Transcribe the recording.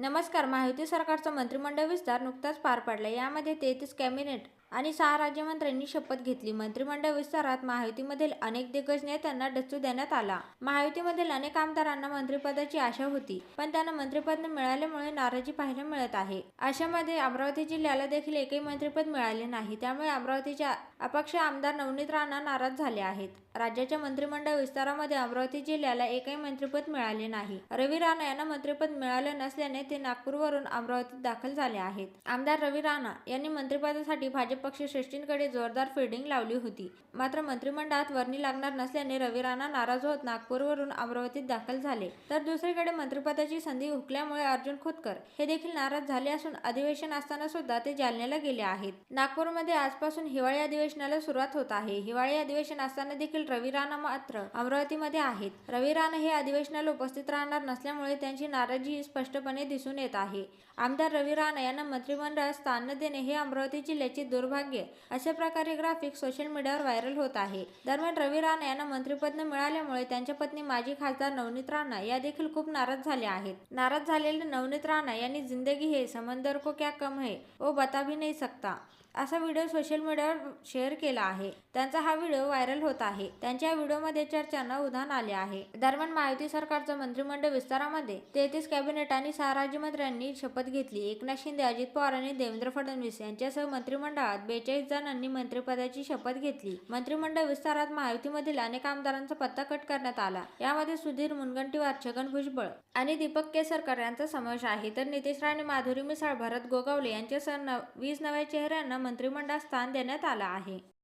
नमस्कार महायुती सरकारचा मंत्रिमंडळ विस्तार नुकताच पार पडला यामध्ये तेहतीस कॅबिनेट आणि सहा राज्यमंत्र्यांनी शपथ घेतली. मंत्रिमंडळ विस्तारात महायुतीमधील अनेक दिग्गज नेत्यांना डच्चू देण्यात आला. महायुतीमधील अनेक आमदारांना मंत्रिपदाची आशा होती पण त्यांना मंत्रिपद न मिळाल्यामुळे नाराजी पाहायला मिळत आहे. अशामध्ये अमरावती जिल्ह्याला देखील एकही मंत्रिपद मिळाले नाही. त्यामुळे अमरावतीचे अपक्ष आमदार नवनीत राणा नाराज झाले आहेत. राज्याच्या मंत्रिमंडळ विस्तारामध्ये अमरावती जिल्ह्याला एकही मंत्रिपद मिळाले नाही. रवी राणा यांना मंत्रिपद मिळालं नसल्याने येथे नागपूरवरून अमरावतीत दाखल झाले आहेत. आमदार रवी राणा यांनी मंत्रिपदासाठी भाजप पक्षश्रेष्ठींकडे जोरदार फिल्डिंग लावली होती. मात्र मंत्रिमंडळात वर्णी लागणार नसल्याने रवी राणा नाराज होत नागपूरवरून अमरावतीत दाखल झाले. तर दुसरीकडे मंत्रिपदाची संधी हुकल्यामुळे अर्जुन खोतकर हे देखील नाराज झाले असून अधिवेशन असताना सुद्धा ते जालन्याला गेले आहेत. नागपूरमध्ये आजपासून हिवाळी अधिवेशनाला सुरुवात होत आहे. हिवाळी अधिवेशन असताना देखील रवी राणा मात्र अमरावतीमध्ये आहेत. रवी राणा हे अधिवेशनाला उपस्थित राहणार नसल्यामुळे त्यांची नाराजी स्पष्टपणे दिसून येत आहे. आमदार रवी राणा यांना मंत्रिमंडळात स्थान न देणे हे अमरावती जिल्ह्याचे दुर्भाग्य अशा प्रकारे ग्राफिक सोशल मीडियावर व्हायरल होत आहे. दरम्यान रवी राणा यांना मंत्रिपद न मिळाल्यामुळे त्यांच्या पत्नी माजी खासदार नवनीत राणा या देखील खूप नाराज झाल्या आहेत. नाराज झालेले नवनीत राणा यांनी जिंदगी हे समंदर को क्या कम है वो बता भी नहीं सकता. असा व्हिडिओ सोशल मीडियावर शेअर केला आहे. त्यांचा हा व्हिडिओ व्हायरल होत आहे. त्यांच्या व्हिडिओमध्ये चर्चांना उधाण आले आहे. दरम्यान महायुती सरकारचं मंत्रिमंडळ विस्तारामध्ये तेहतीस कॅबिनेट आणि सहा राज्यमंत्र्यांनी शपथ घेतली. एकनाथ शिंदे अजित पवार आणि देवेंद्र फडणवीस यांच्यासह मंत्रिमंडळात बेचाळीस जणांनी मंत्रिपदाची शपथ घेतली. मंत्रिमंडळ विस्तारात महायुतीमधील अनेक आमदारांचा पत्ता कट करण्यात आला. यामध्ये सुधीर मुनगंटीवार छगन भुजबळ आणि दीपक केसरकर यांचा समावेश आहे. तर नितेश राणे माधुरी मिसाळ भरत गोगावले यांच्यासह न वीस नव्या चेहऱ्यांना मंत्रिमंडळात स्थान देण्यात आलं आहे.